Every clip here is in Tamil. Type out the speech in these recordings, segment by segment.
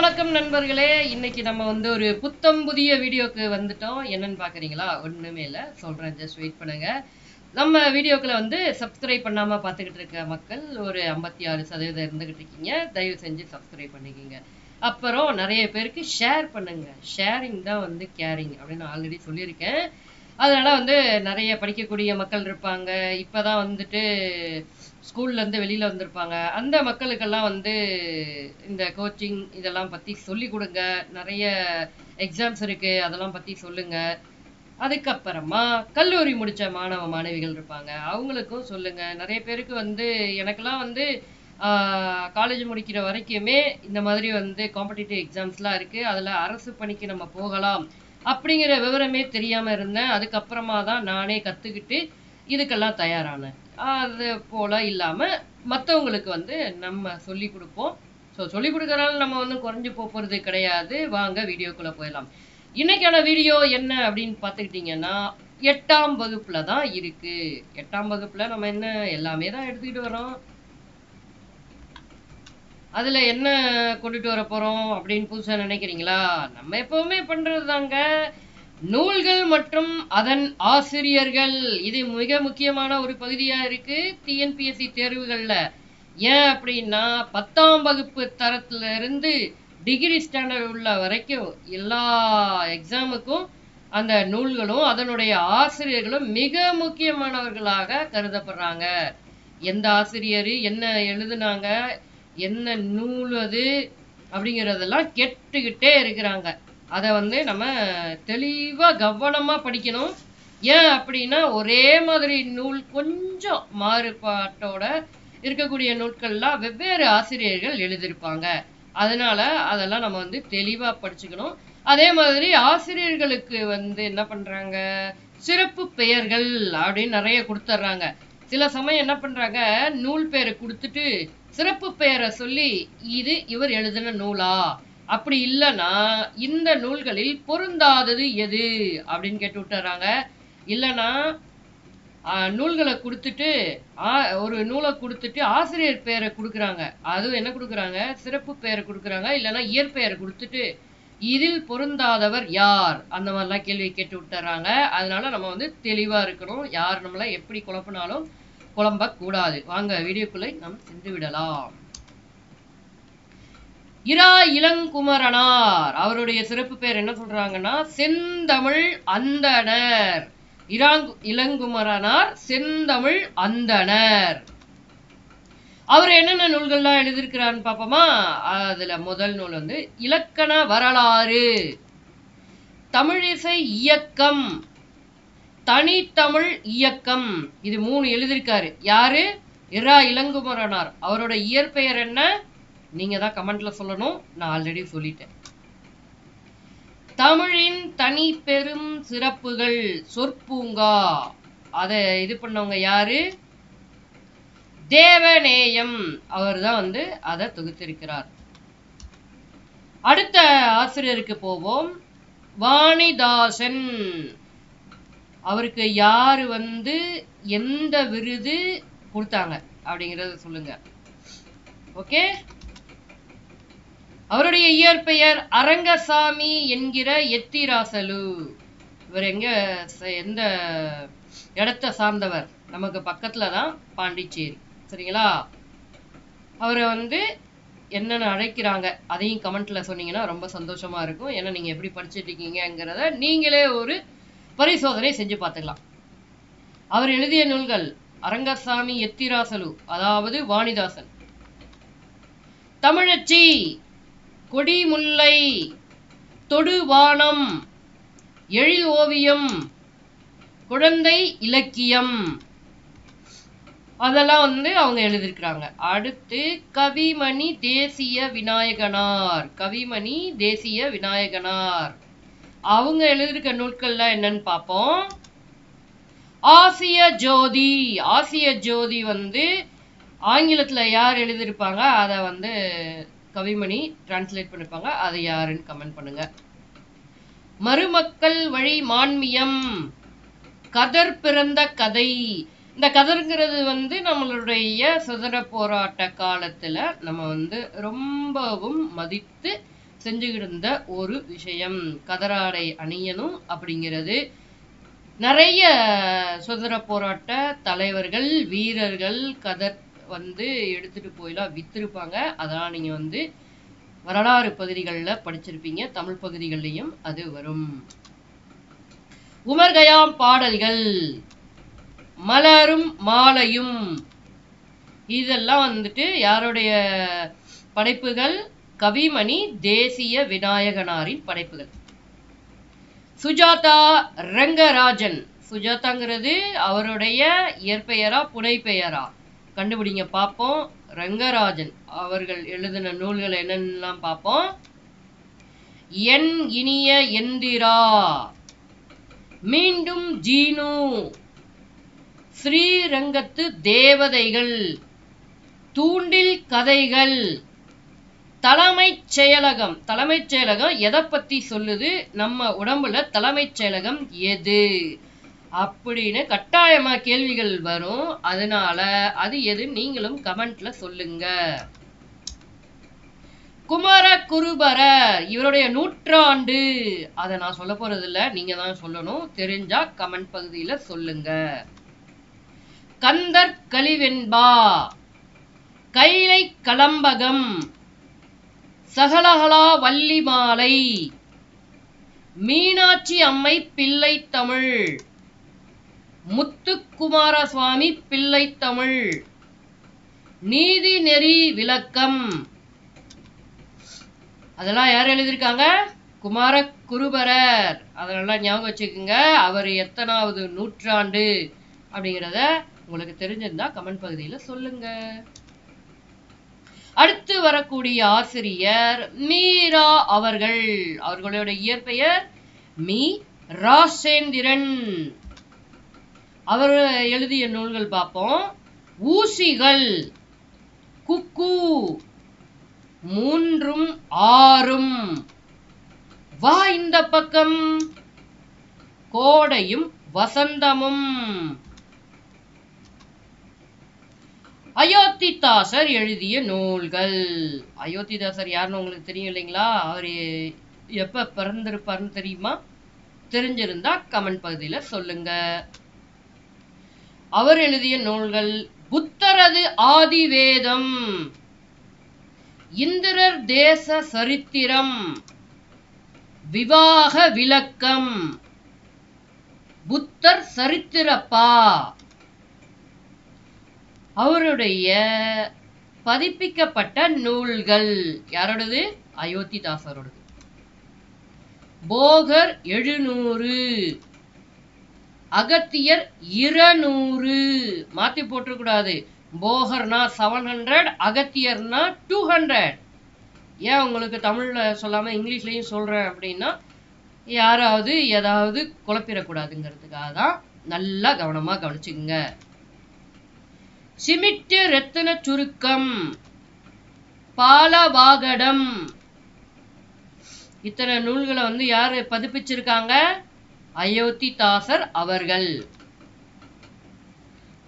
வணக்கம் நண்பர்களே. இன்னைக்கு நம்ம வந்து ஒரு புத்தம் புதிய வீடியோக்கு வந்துட்டோம். என்னன்னு பாக்குறீங்களா? ஒண்ணுமே இல்ல. சொல்றேன் ஜஸ்ட் வெயிட் பண்ணுங்க. நம்ம வீடியோக்களை வந்து சப்ஸ்கிரைப் பண்ணாம பார்த்துக்கிட்டு இருக்க மக்கள் ஒரு ஐம்பத்தி ஆறு சதவீதம் இருந்துகிட்டு இருக்கீங்க. தயவு செஞ்சு சப்ஸ்கிரைப் பண்ணிக்கிங்க. அப்புறம் நிறைய பேருக்கு ஷேர் பண்ணுங்க. ஷேரிங் தான் வந்து கேரிங் அப்படின்னு ஆல்ரெடி சொல்லியிருக்கேன். அதனால வந்து நிறைய படிக்கக்கூடிய மக்கள் இருப்பாங்க. இப்பதான் வந்துட்டு ஸ்கூல்லேருந்து வெளியில் வந்திருப்பாங்க. அந்த மக்களுக்கெல்லாம் வந்து இந்த கோச்சிங் இதெல்லாம் பற்றி சொல்லி கொடுங்க. நிறைய எக்ஸாம்ஸ் இருக்குது அதெல்லாம் பற்றி சொல்லுங்கள் அதுக்கப்புறமா கல்லூரி முடித்த மாணவ மாணவிகள் இருப்பாங்க. அவங்களுக்கும் சொல்லுங்கள் நிறைய பேருக்கு வந்து எனக்கெல்லாம் வந்து காலேஜ் முடிக்கிற வரைக்குமே இந்த மாதிரி வந்து காம்படிட்டிவ் எக்ஸாம்ஸ்லாம் இருக்குது அதில் அரசு பணிக்கு நம்ம போகலாம் அப்படிங்கிற விவரமே தெரியாமல் இருந்தேன். அதுக்கப்புறமா தான் நானே கற்றுக்கிட்டு இதுக்கெல்லாம் தயாரானேன். அது போல இல்லாம மற்றவங்களுக்கு வந்து நம்ம சொல்லி கொடுப்போம். ஸோ சொல்லி கொடுக்கறனால நம்ம வந்து குறைஞ்சு போகிறது போறது கிடையாது. வாங்க வீடியோக்குள்ள போயிடலாம். இன்னைக்கான வீடியோ என்ன அப்படின்னு பார்த்துக்கிட்டிங்கன்னா எட்டாம் வகுப்பில் தான் இருக்கு. எட்டாம் வகுப்புல நம்ம என்ன எல்லாமே தான் எடுத்துக்கிட்டு வரோம் அதுல என்ன கொண்டுட்டு வர போறோம் அப்படின்னு புதுசா நினைக்கிறீங்களா? நம்ம எப்பவுமே பண்றது தாங்க நூல்கள் மற்றும் அதன் ஆசிரியர்கள். இது மிக முக்கியமான ஒரு பகுதியா இருக்கு. டிஎன்பிஎஸ்சி தேர்வுகள்ல. ஏன் அப்படின்னா பத்தாம் வகுப்பு தரத்துல இருந்து டிகிரி ஸ்டாண்டர்ட் உள்ள வரைக்கும் எல்லா எக்ஸாமுக்கும் அந்த நூல்களும் அதனுடைய ஆசிரியர்களும் மிக முக்கியமானவர்களாக கருதப்படுறாங்க. எந்த ஆசிரியர் என்ன எழுதுனாங்க என்ன நூல் அது அப்படிங்கிறதெல்லாம் கெட்டுக்கிட்டே இருக்கிறாங்க. அதை வந்து நம்ம தெளிவாக கவனமாக படிக்கணும். ஏன் அப்படின்னா ஒரே மாதிரி நூல் கொஞ்சம் மாறுபாட்டோட இருக்கக்கூடிய நூல்கள்லாம் வெவ்வேறு ஆசிரியர்கள் எழுதியிருப்பாங்க. அதனால அதெல்லாம் நம்ம வந்து தெளிவாக படிச்சுக்கணும். அதே மாதிரி ஆசிரியர்களுக்கு வந்து என்ன பண்ணுறாங்க சிறப்பு பெயர்கள் அப்படின்னு நிறைய கொடுத்துட்றாங்க சில சமயம் என்ன பண்ணுறாங்க நூல் பெயரை கொடுத்துட்டு சிறப்பு பெயரை சொல்லி இது இவர் எழுதின நூலா அப்படி இல்லைன்னா இந்த நூல்களில் பொருந்தாதது எது? அப்படின்னு கேட்டு விட்டுறாங்க. இல்லைன்னா நூல்களை கொடுத்துட்டு ஒரு நூலை கொடுத்துட்டு ஆசிரியர் பெயரை கொடுக்குறாங்க. அதுவும் என்ன கொடுக்குறாங்க? சிறப்பு பெயரை கொடுக்குறாங்க. இல்லைன்னா இயற்பெயரை கொடுத்துட்டு இதில் பொருந்தாதவர் யார்? அந்த மாதிரிலாம் கேள்வி கேட்டு விட்டுறாங்க. அதனால நம்ம வந்து தெளிவாக இருக்கணும். யார் நம்மளை எப்படி குழப்பினாலும் குழம்பக்கூடாது வாங்க வீடியோக்குள்ளே நாம் சென்று விடலாம். இரா இளங்குமரனார். அவருடைய சிறப்பு பேர் என்ன சொல்றாங்கன்னா செந்தமிழ் அந்தனர். இராங்கு இளங்குமரனார் செந்தமிழ் அந்தனர். அவர் என்னென்ன நூல்கள்லாம் எழுதியிருக்கிறான்னு பார்ப்போமா அதுல முதல் நூல் வந்து இலக்கண வரலாறு. தமிழிசை இயக்கம். தனித்தமிழ் இயக்கம். இது மூணு எழுதியிருக்காரு. யாரு? இரா இளங்குமரனார். அவரோட இயற்பெயர் என்ன? நீங்கள் தான் கமெண்ட்ல சொல்லணும். நான் ஆல்ரெடி சொல்லிட்டேன். தமிழின் தனி பெரும் சிறப்புகள் சொற்பூங்கா. அதை இது பண்ணவங்க யாரு? தேவநேயம் அவர் தான் வந்து அதை தொகுத்திருக்கிறார். அடுத்த ஆசிரியருக்கு போவோம். வாணிதாசன். அவருக்கு யாரு வந்து எந்த விருது கொடுத்தாங்க அப்படிங்கறத சொல்லுங்க. ஓகே? அவருடைய இயற்பெயர் அரங்கசாமி என்கிற எத்திராசலு. இவர் எங்க எந்த இடத்த சார்ந்தவர்? நமக்கு பக்கத்துல தான் பாண்டிச்சேரி. சரிங்களா? அவரை வந்து என்னென்ன அழைக்கிறாங்க? அதையும் கமெண்ட்ல சொன்னீங்கன்னா ரொம்ப சந்தோஷமா இருக்கும். ஏன்னா நீங்க எப்படி படிச்சுட்டு இருக்கீங்கிறத நீங்களே ஒரு பரிசோதனை செஞ்சு பார்த்துக்கலாம். அவர் எழுதிய நூல்கள் அரங்கசாமி எத்திராசலு அதாவது வாணிதாசன். தமிழச்சி கொடிமுல்லை தொடுவானம் எழில் ஓவியம் குழந்தை இலக்கியம். அதெல்லாம் வந்து அவங்க எழுதியிருக்கிறாங்க. அடுத்து கவிமணி தேசிய விநாயகனார். கவிமணி தேசிய விநாயகனார். அவங்க எழுதியிருக்க நூல்கள்லாம் என்னன்னு பார்ப்போம். ஆசிய ஜோதி. ஆசிய ஜோதி வந்து ஆங்கிலத்துல யார் எழுதியிருப்பாங்க? அதை வந்து கவிமணி டிரான்ஸ்லேட் பண்ணிருப்பாங்க அதை யாருன்னு கமெண்ட் பண்ணுங்க. மருமக்கள் வழி மான்மியம். கதர் பிறந்த கதை. இந்த கதருங்கிறது வந்து நம்மளுடைய சுதந்திர போராட்ட காலத்துல நம்ம வந்து ரொம்பவும் மதித்து செஞ்சுக்கிட்டு இருந்த ஒரு விஷயம். கதராடை அணியணும் அப்படிங்கிறது. நிறைய சுதந்திர போராட்ட தலைவர்கள் வீரர்கள் கதர் வந்து எடுத்துட்டு போயெல்லாம் வித்திருப்பாங்க. அதெல்லாம் நீங்க வந்து வரலாறு பகுதிகளில் படிச்சிருப்பீங்க. தமிழ் பகுதிகள்லையும் அது வரும். உமர் கயாம் பாடல்கள். மலரும் மாலையும். இதெல்லாம் வந்துட்டு யாருடைய படைப்புகள்? கவிமணி தேசிய விநாயகனாரின் படைப்புகள். சுஜாதா ரங்கராஜன். சுஜாதாங்கிறது அவருடைய இயற்பெயரா புனைப்பெயரா? கண்டுபிடிங்க பார்ப்போம் ரங்கராஜன் அவர்கள் எழுதின நூல்கள் என்னென்னலாம் பார்ப்போம் என் இனிய எந்திரா மீண்டும் ஜீனு ஸ்ரீரங்கத்து தேவதைகள் தூண்டில் கதைகள் தலைமைச் செயலகம். தலைமைச் செயலகம் எதை பத்தி சொல்லுது? நம்ம உடம்புல தலைமைச் செயலகம் எது? அப்படின்னு கட்டாயமா கேள்விகள் வரும். அதனால அது எது நீங்களும் கமெண்ட்ல சொல்லுங்க. குமார குருபர இவருடைய நூற்றாண்டு. அதை நான் சொல்ல போறது இல்ல நீங்க தான் சொல்லணும். தெரிஞ்சா கமெண்ட் பகுதியில சொல்லுங்க. கந்தர் கலிவெண்பா கைலை கலம்பகம் சகலகலா வள்ளி மாலை மீனாட்சி அம்மை பிள்ளை தமிழ். முத்துக்குமாரசுவாமி பிள்ளை தமிழ். நீதி நெறி விளக்கம். அதெல்லாம் யார் எழுதியிருக்காங்க? குமார குருபரர் அதெல்லாம் ஞாபகம் வச்சுக்கோங்க. அவர் எத்தனாவது நூற்றாண்டு அப்படிங்கிறத உங்களுக்கு தெரிஞ்சிருந்தா கமெண்ட் பகுதியில சொல்லுங்க. அடுத்து வரக்கூடிய ஆசிரியர் மீரா அவர்கள். அவர்களுடைய இயற்பெயர் மீ. ராசேந்திரன். அவர் எழுதிய நூல்கள் பார்ப்போம். ஊசிகள் குக்கு மூன்றும் ஆறும். வா இந்த பக்கம். கோடையும் வசந்தமும். அயோத்திதாசர் எழுதிய நூல்கள். அயோத்திதாசர் யாருன்னு உங்களுக்கு தெரியும் இல்லைங்களா? அவர் எப்ப பிறந்திருப்பாருன்னு தெரியுமா? தெரிஞ்சிருந்தா கமெண்ட் பகுதியில சொல்லுங்க. அவர் எழுதிய நூல்கள் புத்தரது ஆதிவேதம் இந்திரர் தேச சரித்திரம் விவாக விளக்கம் புத்தர் சரித்திரப்பா. அவருடைய பதிப்பிக்கப்பட்ட நூல்கள் யாரோடது? அயோத்திதாசரோடது. போகர் எழுநூறு. அகத்தியர் இருநூறு. மாத்தி போட்டுக்கூடாது போகர்னா செவன் ஹண்ட்ரட் அகத்தியர்னா டூ ஹண்ட்ரட் ஏன் உங்களுக்கு தமிழ்ல சொல்லாம இங்கிலீஷ்லயும் சொல்றேன் அப்படின்னா யாராவது ஏதாவது குழப்பிடக்கூடாதுங்கிறதுக்காக தான் நல்லா கவனமா கவனிச்சுங்க சிமிட்டு ரத்தின சுருக்கம். பாலவாகடம். இத்தனை நூல்களை வந்து யாரு பதிப்பிச்சிருக்காங்க? அயோத்திதாசர் அவர்கள்.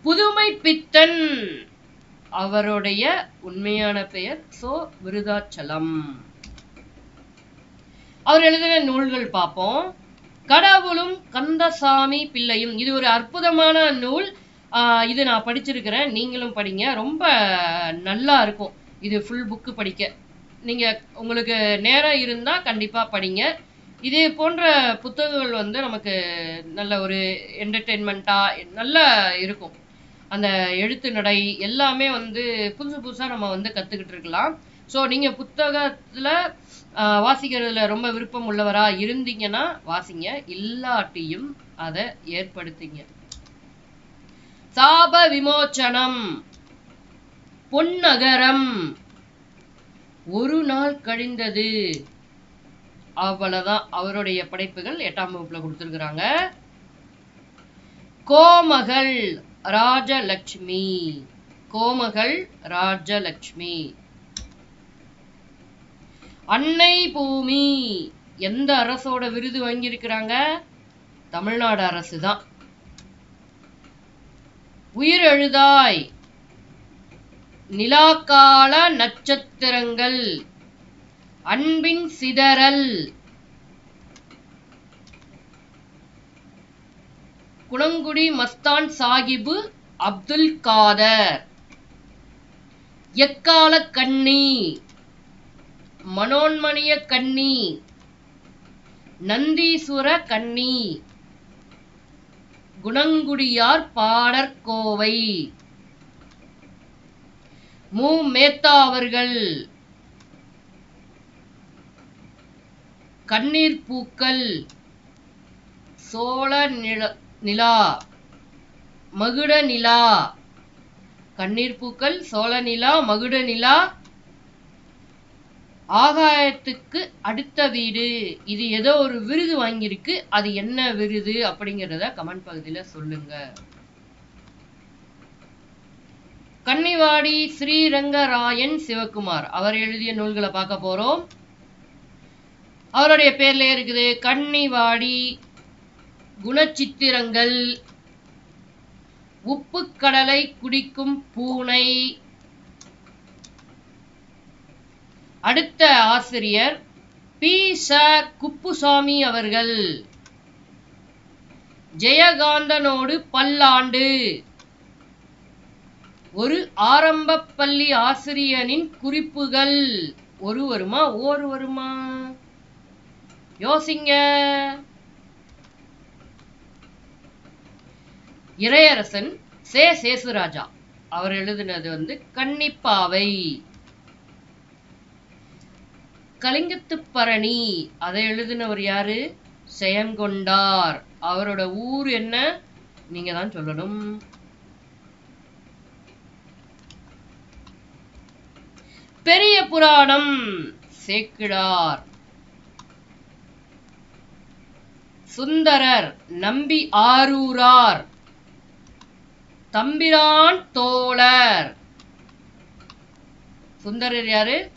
புதுமை பித்தன் அவருடைய உண்மையான பெயர் சோ விருதாச்சலம். அவர் எழுதின நூல்கள் பார்ப்போம். கடவுளும் கந்தசாமி பிள்ளையும். இது ஒரு அற்புதமான நூல். ஆஹ் இது நான் படிச்சிருக்கிறேன். நீங்களும் படிங்க. ரொம்ப நல்லா இருக்கும். இது ஃபுல் புக்கு படிக்க. நீங்க உங்களுக்கு நேரம் இருந்தா கண்டிப்பா படிங்க. இதே போன்ற புத்தகங்கள் வந்து நமக்கு நல்ல ஒரு என்டர்டெயின்மெண்ட்டாக நல்லா இருக்கும். அந்த எழுத்து நடை எல்லாமே வந்து புதுசு புதுசா நம்ம வந்து கத்துக்கிட்டு இருக்கலாம். ஸோ நீங்க புத்தகத்துல ஆஹ், வாசிக்கிறதுல ரொம்ப விருப்பம் உள்ளவரா இருந்தீங்கன்னா வாசிங்க. இல்லாட்டியும் அதை ஏற்படுத்திங்க. சாப விமோச்சனம் பொன்னகரம். ஒரு நாள் கழிந்தது. அவ்வளவுதான். அவருடைய படைப்புகள் எட்டாம் வகுப்புல கொடுத்திருக்கிறாங்க. கோமகள் ராஜலட்சுமி. கோமகள் ராஜலட்சுமி. அன்னை பூமி. எந்த அரசோட விருது வாங்கியிருக்கிறாங்க? தமிழ்நாடு அரசு தான் உயிரெழுதாய். நிலாக்கால நட்சத்திரங்கள். அன்பின் சிதறல். குணங்குடி மஸ்தான் சாகிபு அப்துல் காதர். எக்கால கண்ணி? மனோன்மணிய கண்ணி? நந்தீசுர கண்ணி? குணங்குடியார் பாடற்கோவை மு மேத்தா அவர்கள். கண்ணீர் பூக்கள் சோழ நில நிலா மகுட நிலா. கண்ணீர் பூக்கள் சோழ நிலா மகுட நிலா. ஆகாயத்துக்கு அடுத்த வீடு. இது ஏதோ ஒரு விருது வாங்கியிருக்கு. அது என்ன விருது அப்படிங்கிறத கமெண்ட் பகுதியில சொல்லுங்க. கன்னிவாடி ஸ்ரீரங்கராயன் சிவகுமார். அவர் எழுதிய நூல்களை பார்க்க போறோம். அவருடைய பேர்ல இருக்குது கன்னிவாடி குணச்சித்திரங்கள் உப்பு கடலை குடிக்கும் பூனை. அடுத்த ஆசிரியர் பி. ச குப்புசாமி அவர்கள். ஜெயகாந்தனோடு பல்லாண்டு. ஒரு ஆரம்ப பள்ளி ஆசிரியனின் குறிப்புகள். ஒரு வருமா? ஓர் வருமா? யோசிங்க. இறையரசன் சே சேசுராஜா அவர் எழுதினது வந்து கன்னிப்பாவை. கலிங்கத்து பரணி அதை எழுதினவர் யாரு? செயங்கொண்டார். அவரோட ஊர் என்ன? நீங்க தான் சொல்லணும். பெரிய புராணம் சேக்கிழார். சுந்தரர் நம்பி ஆரூரார். தம்பிரான் தோழர். சுந்தரர் யாரு?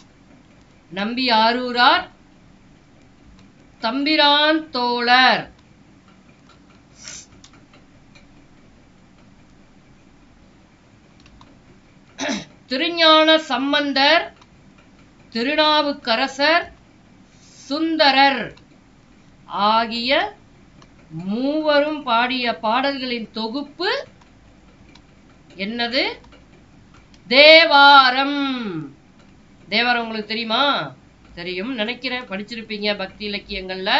நம்பி ஆரூரார். தம்பிரான் தோழர். திருஞான சம்பந்தர் திருநாவுக்கரசர் சுந்தரர் ஆகிய மூவரும் பாடிய பாடல்களின் தொகுப்பு என்னது? தேவாரம். தேவாரம் உங்களுக்கு தெரியுமா? தெரியும். நினைக்கிறேன். படிச்சிருப்பீங்க பக்தி இலக்கியங்கள்ல.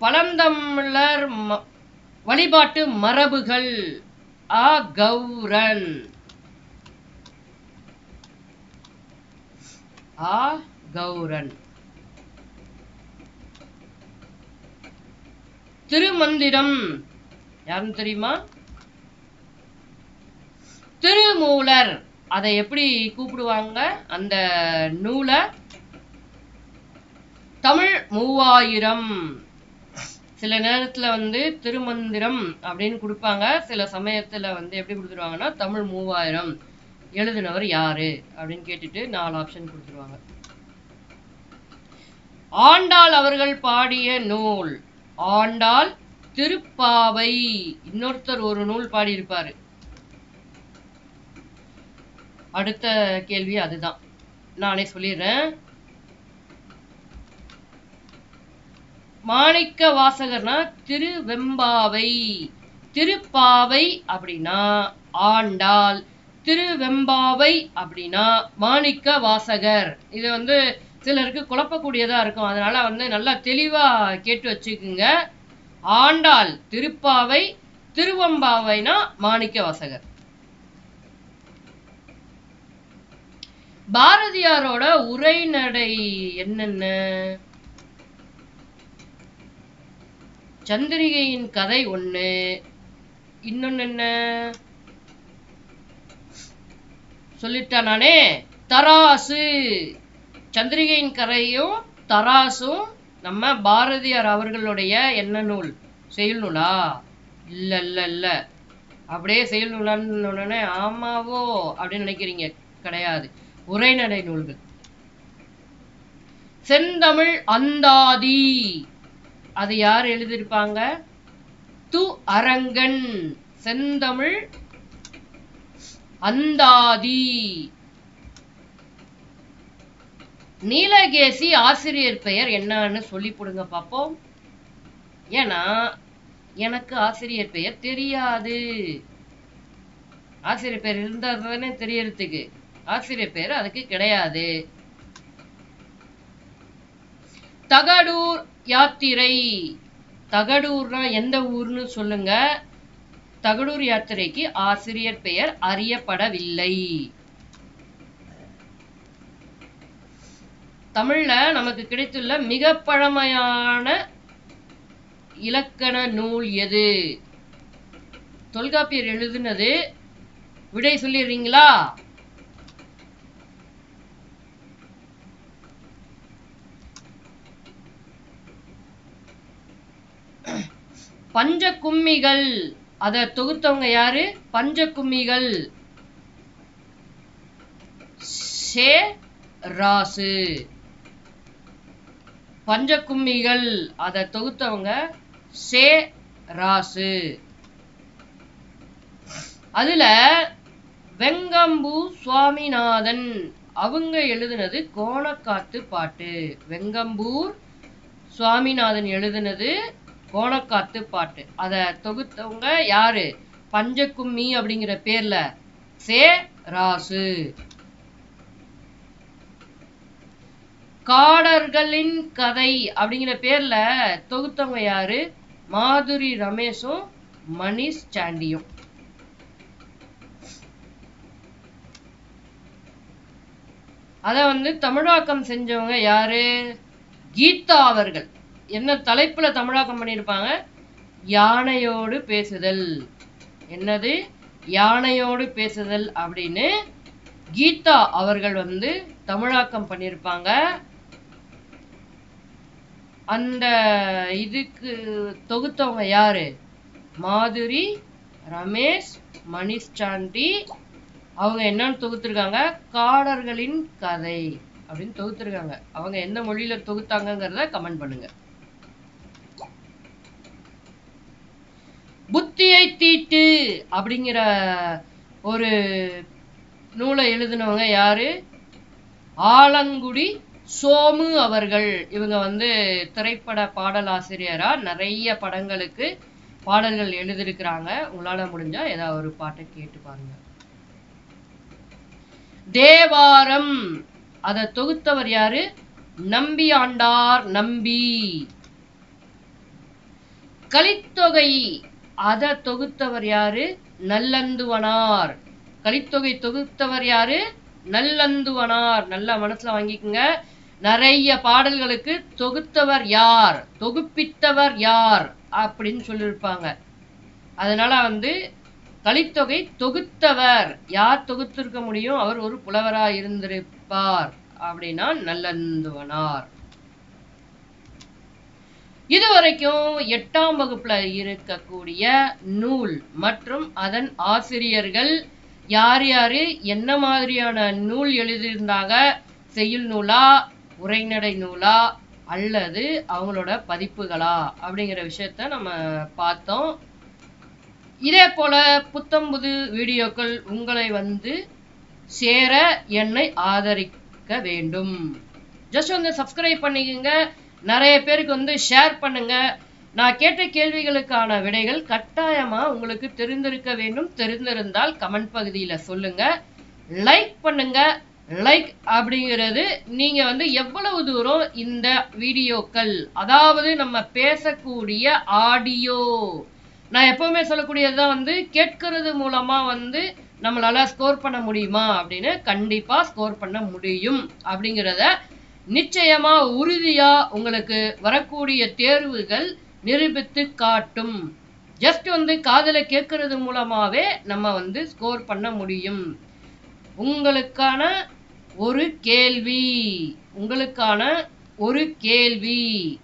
பழந்தமிழர் வழிபாட்டு மரபுகள். ஆ கௌரன். ஆ கௌரன். திருமந்திரம். யாருன்னு தெரியுமா? திருமூலர். அதை எப்படி கூப்பிடுவாங்க? அந்த நூலை தமிழ் மூவாயிரம். சில நேரத்துல வந்து திருமந்திரம் அப்படின்னு கொடுப்பாங்க. சில சமயத்துல வந்து எப்படி கொடுத்துருவாங்கன்னா தமிழ் மூவாயிரம். எழுதினவர் யாரு? அப்படின்னு கேட்டுட்டு நாலு ஆப்ஷன் கொடுத்துருவாங்க. ஆண்டாள் அவர்கள் பாடிய நூல் ஆண்டாள் திருப்பாவை. இன்னொருத்தர் ஒரு நூல் பாடியிருப்பாரு. அடுத்த கேள்வி அதுதான். நானே சொல்லிடுறேன். மாணிக்க வாசகர்னா திருவெம்பாவை. திருப்பாவை அப்படின்னா ஆண்டாள். திருவெம்பாவை அப்படின்னா மாணிக்க வாசகர். இது வந்து சிலருக்கு குழப்பக்கூடியதா இருக்கும். அதனால வந்து நல்லா தெளிவா கேட்டு வச்சுக்குங்க. ஆண்டாள் திருப்பாவை திருவம்பாவைனா மாணிக்க வாசகர். பாரதியாரோட உரைநடை என்னென்ன? சந்திரிகையின் கதை ஒன்று இன்னொன்னு என்ன? சொல்லிட்டேன் நானே தராசு. சந்திரிகையின் கரையும் தராசும் நம்ம பாரதியார் அவர்களுடைய என்ன நூல்? செயல் நூலா? இல்ல இல்ல இல்ல அப்படியே செயல் நூலான்னு உடனே ஆமாவோ அப்படின்னு நினைக்கிறீங்க. கிடையாது. உரைநடை நூல்கள். செந்தமிழ் அந்தாதி. அது யார் எழுதியிருப்பாங்க? து அரங்கன். செந்தமிழ் அந்தாதி. நீலகேசி ஆசிரியர் பெயர் என்னன்னு சொல்லி கொடுங்க பார்ப்போம் ஏன்னா எனக்கு ஆசிரியர் பெயர் தெரியாது. ஆசிரியர் பெயர் இருந்தா தானே தெரியறதுக்கு. ஆசிரியர் பெயர் அதுக்கு கிடையாது. தகடூர் யாத்திரை. தகடூர்னா எந்த ஊர்னு சொல்லுங்க. தகடூர் யாத்திரைக்கு ஆசிரியர் பெயர் அறியப்படவில்லை. தமிழ்ல நமக்கு கிடைத்துள்ள மிக பழமையான இலக்கண நூல் எது? தொல்காப்பியர் எழுதுனது விடை சொல்லிடுறீங்களா? பஞ்ச கும்மிகள் அதை தொகுத்தவங்க யாரு? பஞ்ச கும்மிகள் சே ராசு. பஞ்ச கும்மிகள் அதை தொகுத்தவங்க சே ராசு. அதுல வெங்கம்பு சுவாமிநாதன் அவங்க எழுதுனது கோணக்காத்து பாட்டு. வெங்கம்பூர் சுவாமிநாதன் எழுதுனது கோணக்காத்து பாட்டு. அதை தொகுத்தவங்க யாரு? பஞ்சகும்மி அப்படிங்கிற பேர்ல சே ராசு காடர்களின் கதை அப்படிங்கிற பேர்ல தொகுத்தவங்க யாரு? மாதுரி ரமேஷும் மணிஷ் சாண்டியும். அத வந்து தமிழாக்கம் செஞ்சவங்க யாரு? கீதா அவர்கள். என்ன தலைப்புல தமிழாக்கம் பண்ணியிருப்பாங்க யானையோடு பேசுதல். என்னது? யானையோடு பேசுதல் அப்படின்னு கீதா அவர்கள் வந்து தமிழாக்கம் பண்ணியிருப்பாங்க அந்த இதுக்கு தொகுத்தவங்க யாரு? மாதுரி ரமேஷ் மணிஷ் சாண்டி. அவங்க என்னன்னு தொகுத்திருக்காங்க? காடர்களின் கதை அப்படின்னு தொகுத்திருக்காங்க. அவங்க எந்த மொழியில தொகுத்தாங்கங்கிறத கமெண்ட் பண்ணுங்க. புத்தியை தீட்டு அப்படிங்கிற ஒரு நூலை எழுதினவங்க யாரு? ஆலங்குடி சோமு அவர்கள். இவங்க வந்து திரைப்பட பாடலாசிரியரா. நிறைய படங்களுக்கு பாடல்கள் எழுதியிருக்கிறாங்க. உங்களால முடிஞ்சா ஏதாவது ஒரு பாட்டை கேட்டு பாருங்க. தேவாரம். அதை தொகுத்தவர் யாரு? நம்பி ஆண்டார் நம்பி. கலித்தொகை. அதை தொகுத்தவர் யாரு? நல்லந்துவனார். கலித்தொகை தொகுத்தவர் யாரு? நல்லந்துவனார். நல்லா மனசுல வாங்கிக்கோங்க. நிறைய பாடல்களுக்கு தொகுத்தவர் யார்? தொகுப்பித்தவர் யார்? அப்படின்னு சொல்லியிருப்பாங்க. அதனால வந்து கலித்தொகை தொகுத்தவர். யார் தொகுத்திருக்க முடியும்? அவர் ஒரு புலவராக இருந்திருப்பார். அப்படின்னா நல்லந்துவனார். இதுவரைக்கும் எட்டாம் வகுப்புல இருக்கக்கூடிய நூல் மற்றும் அதன் ஆசிரியர்கள் யார் யாரு என்ன மாதிரியான நூல் எழுதியிருந்தாங்க செய்யுள் நூலா உரைநடை நூலா அல்லது அவங்களோட பதிப்புகளா அப்படிங்கிற விஷயத்த நம்ம பார்த்தோம். இதே போல புத்தம்புது வீடியோக்கள் உங்களை வந்து சேர என்னை ஆதரிக்க வேண்டும். ஜஸ்ட் வந்து சப்ஸ்கிரைப் பண்ணிக்கோங்க. நிறைய பேருக்கு வந்து ஷேர் பண்ணுங்க. நான் கேட்ட கேள்விகளுக்கான விடைகள் கட்டாயமா உங்களுக்கு தெரிந்திருக்க வேண்டும். தெரிந்திருந்தால் கமெண்ட் பகுதியில் சொல்லுங்க. லைக் பண்ணுங்க. லைக் அப்படிங்கிறது நீங்க வந்து எவ்வளவு தூரம் இந்த வீடியோக்கள் அதாவது நம்ம பேசக்கூடிய ஆடியோ நான் எப்பவுமே சொல்லக்கூடியதுதான் வந்து கேட்கறது மூலமா வந்து நம்மளால ஸ்கோர் பண்ண முடியுமா அப்படின்னு கண்டிப்பா ஸ்கோர் பண்ண முடியும் அப்படிங்கிறத நிச்சயமா உறுதியா உங்களுக்கு வரக்கூடிய தேர்வுகள் நிரூபித்து காட்டும். ஜஸ்ட் வந்து காதுல கேட்கறது மூலமாவே நம்ம வந்து ஸ்கோர் பண்ண முடியும். உங்களுக்கான ஒரு கேள்வி. உங்களுக்கான ஒரு கேள்வி.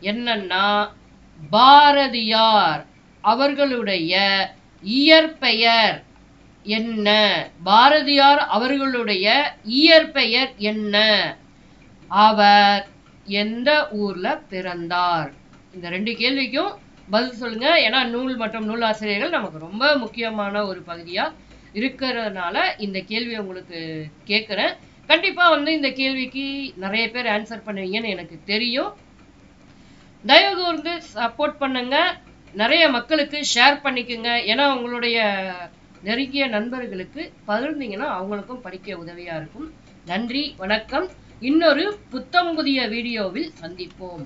என்னன்னா பாரதியார் அவர்களுடைய இயற்பெயர் என்ன? பாரதியார் அவர்களுடைய இயற்பெயர் என்ன? அவர் எந்த ஊர்ல பிறந்தார்? இந்த ரெண்டு கேள்விக்கும் பதில் சொல்லுங்க. ஏன்னா நூல் மற்றும் நூல் ஆசிரியர்கள் நமக்கு ரொம்ப முக்கியமான ஒரு பகுதியா இருக்கிறதுனால இந்த கேள்வி உங்களுக்கு கேட்குறேன் கண்டிப்பா வந்து இந்த கேள்விக்கு நிறைய பேர் ஆன்சர் பண்ணுவீங்கன்னு எனக்கு தெரியும். தயவு கூர்ந்து சப்போர்ட் பண்ணுங்க. நிறைய மக்களுக்கு ஷேர் பண்ணிக்கோங்க. ஏன்னா உங்களுடைய நெருங்கிய நண்பர்களுக்கு பகிர்ந்தீங்கன்னா அவங்களுக்கும் படிக்க உதவியா இருக்கும். நன்றி வணக்கம். இன்னொரு புத்தம் புதிய வீடியோவில் சந்திப்போம்.